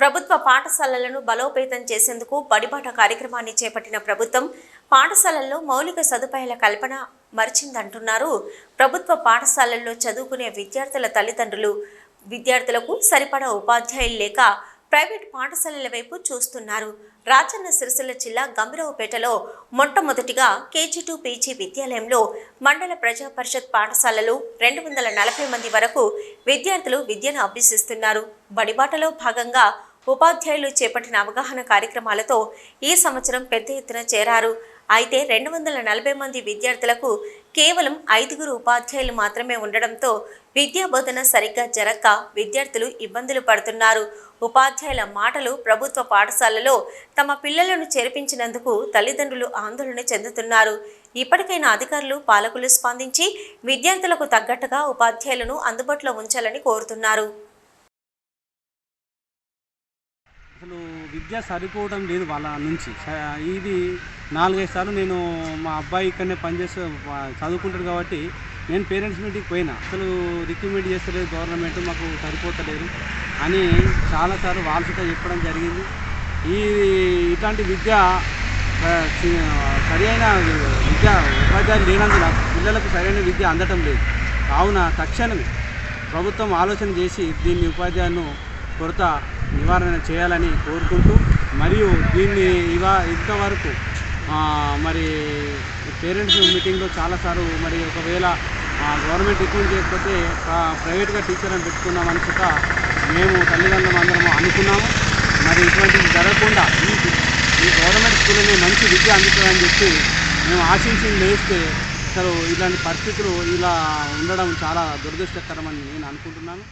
ప్రభుత్వ పాఠశాలలను బలోపేతం చేసేందుకు బడిబాట కార్యక్రమాన్ని చేపట్టిన ప్రభుత్వం పాఠశాలల్లో మౌలిక సదుపాయాల కల్పన మరిచిందంటున్నారు. ప్రభుత్వ పాఠశాలల్లో చదువుకునే విద్యార్థుల తల్లిదండ్రులు విద్యార్థులకు సరిపడా ఉపాధ్యాయులు లేక ప్రైవేట్ పాఠశాలల వైపు చూస్తున్నారు. రాజన్న సిరిసిల్ల జిల్లా గంభీరావుపేటలో మొట్టమొదటిగా కేజీ టు పీజీ విద్యాలయంలో మండల ప్రజా పరిషత్ పాఠశాలలో రెండు వందల నలభై మంది వరకు విద్యార్థులు విద్యను అభ్యసిస్తున్నారు. బడిబాటలో భాగంగా ఉపాధ్యాయులు చేపట్టిన అవగాహన కార్యక్రమాలతో ఈ సంవత్సరం పెద్ద ఎత్తున చేరారు. అయితే రెండు వందల నలభై మంది విద్యార్థులకు కేవలం ఐదుగురు ఉపాధ్యాయులు మాత్రమే ఉండడంతో విద్యా బోధన సరిగ్గా జరగక విద్యార్థులు ఇబ్బందులు పడుతున్నారు. ఉపాధ్యాయుల మాటలు ప్రభుత్వ పాఠశాలలో తమ పిల్లలను చేర్పించినందుకు తల్లిదండ్రులు ఆందోళన చెందుతున్నారు. ఇప్పటికైనా అధికారులు పాలకులు స్పందించి విద్యార్థులకు తగ్గట్టుగా ఉపాధ్యాయులను అందుబాటులో ఉంచాలని కోరుతున్నారు. అసలు విద్య సరిపోవడం లేదు వాళ్ళ నుంచి. ఇది నాలుగైదు సార్లు నేను మా అబ్బాయి ఇక్కడనే పనిచేస్తూ చదువుకుంటాడు కాబట్టి నేను పేరెంట్స్ మీటింగ్కి పోయినా. అసలు రికమెండ్ చేస్తలేదు గవర్నమెంట్ మాకు సరిపోతలేదు అని చాలాసార్లు వాళ్ళతో చెప్పడం జరిగింది. ఈ ఇట్లాంటి విద్య సరైన సరి అయిన విద్య ఉపాధ్యాయులు లేనందున పిల్లలకు సరైన విద్య అందటం లేదు. కావున తక్షణమే ప్రభుత్వం ఆలోచన చేసి దీన్ని ఉపాధ్యాయులను కొరత నివారణ చేయాలని కోరుకుంటూ మరియు దీన్ని ఇవా ఇంతవరకు మరి పేరెంట్స్ మీటింగ్లో చాలాసార్లు మరి ఒకవేళ గవర్నమెంట్ రిక్రూట్ చేయకపోతే ప్రైవేట్గా ప్రైవేట్గా టీచర్లను పెట్టుకున్నామని చెప్ప మేము తల్లిదండ్రులం అందరము అనుకున్నాము. మరి ఇటువంటివి జరగకుండా ఈ ఈ గవర్నమెంట్ స్కూల్లోనే మంచి విద్య అందుతుందని చెప్పి మేము ఆశించి లేస్తే అసలు ఇలాంటి పరిస్థితులు ఇలా ఉండడం చాలా దురదృష్టకరమని నేను అనుకుంటున్నాను.